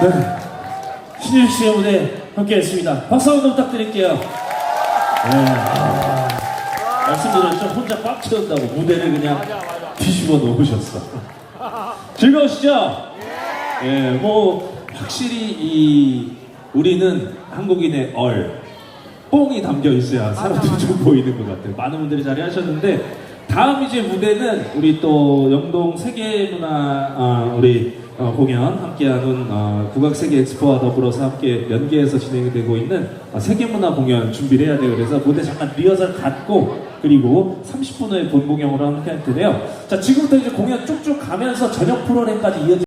네. 신일 씨의 무대 함께 했습니다. 박수 한번 부탁드릴게요. 네. 아, 말씀드렸죠? 혼자 꽉 채운다고 무대를 그냥 뒤집어 놓으셨어. 즐거우시죠? 예, 뭐, 확실히 이, 우리는 한국인의 얼, 뽕이 담겨 있어야 사람들이 좀 보이는 것 같아요. 많은 분들이 자리 하셨는데, 다음 이제 무대는 우리 또 영동 세계문화, 아, 우리 어, 공연 함께하는 어, 국악세계 엑스포와 더불어서 함께 연계해서 진행이 되고 있는 어, 세계문화 공연 준비를 해야 돼요. 그래서 무대 잠깐 리허설 갖고 그리고 30분 후에 본 공연으로 함께 할 텐데요. 자, 지금부터 이제 공연 쭉쭉 가면서 저녁 프로그램까지 이어지